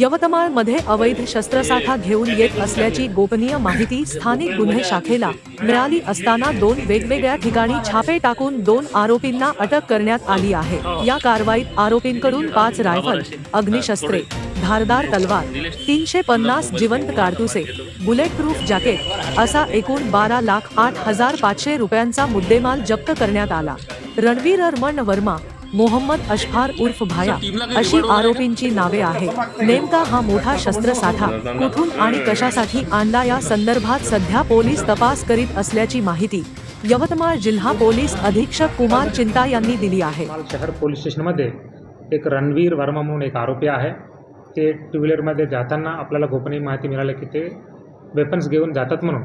यवतमाळमध्ये अवैध शस्त्रसाठा घेऊन येत असल्याची गोपनीय माहिती स्थानिक गुन्हे शाखेला मिळाली असताना दोन वेगवेगळ्या ठिकाणी छापे टाकून दोन आरोपींना अटक करण्यात आली आहे. या कारवाईत आरोपींकडून पाच रायफल अग्निशस्त्रे धारदार तलवार तीनशे पन्नास जिवंत कारतुसे बुलेट प्रूफ जॅकेट असा एकूण बारा लाख आठ हजार पाचशे रुपयांचा मुद्देमाल जप्त करण्यात आला. रणवीर अरमण वर्मा मोहम्मद अशफार उर्फ भाया अशी आरोपींची नावे आहेत. नेमका हा मोठा शस्त्रसाठा कुठून आणि कशासाठी आणला या संदर्भात सध्या पोलीस तपास करीत असल्याची माहिती यवतमाळ जिल्हा पोलीस अधीक्षक कुमार चिंता यांनी दिली आहे. शहर पोलीस स्टेशनमध्ये एक रणवीर वर्मा म्हणून एक आरोपी आहे. ते टू व्हीलरमध्ये जाताना आपल्याला गोपनीय माहिती मिळाली की ते वेपन्स घेऊन जातात म्हणून.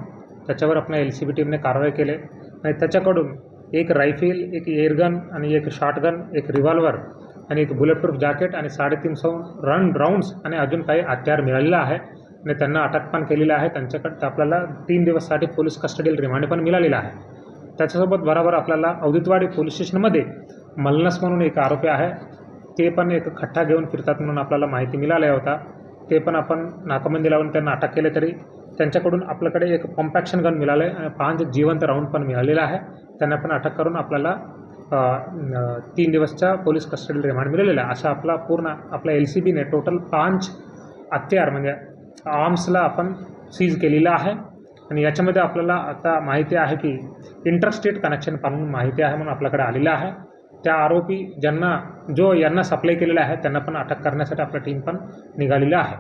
त्याच्यावर आपल्या एल सी बी टीमने कारवाई केली. आणि त्याच्याकडून एक रायफल एक एअरगन आणि एक शॉटगन एक रिव्हॉल्वर आणि एक बुलेट प्रूफ जॅकेट आणि साडेतीनशे रन राऊंड्स आणि अजून काही हत्यार मिळालेलं आहे. आणि त्यांना अटक पण केलेलं आहे. त्यांच्याकडे आपल्याला तीन दिवससाठी पोलीस कस्टडियल रिमांड पण मिळालेलं आहे. त्याच्यासोबत बरोबर आपल्याला अवधितवाडी पोलीस स्टेशनमध्ये मलनस म्हणून एक आरोपी आहे. ते पण एक खट्टा घेऊन फिरतात म्हणून आपल्याला माहिती मिळाल्या होता ते पण आपण नाकाबंदी लावून त्यांना अटक केले तरी त्यांच्याकडून आपल्याकडे एक कॉम्पॅक्शन गन मिळालं आहे आणि पाच जिवंत राऊंड पण मिळालेला आहे. त्यांना पण अटक करून आपल्याला तीन दिवसच्या पोलीस कस्टडी रिमांड मिळालेला आहे. असा आपला पूर्ण आपल्या एल सी बीने टोटल पाच हत्यार म्हणजे आर्म्सला आपण सीज केलेलं आहे. आणि याच्यामध्ये आपल्याला आता माहिती आहे की इंटरस्टेट कनेक्शन म्हणून माहिती आहे म्हणून आपल्याकडे आलेलं आहे. त्या आरोपी ज्यांना जो यांना सप्लाय केलेला आहे त्यांना पण अटक करण्यासाठी आपलं टीम पण निघालेली आहे.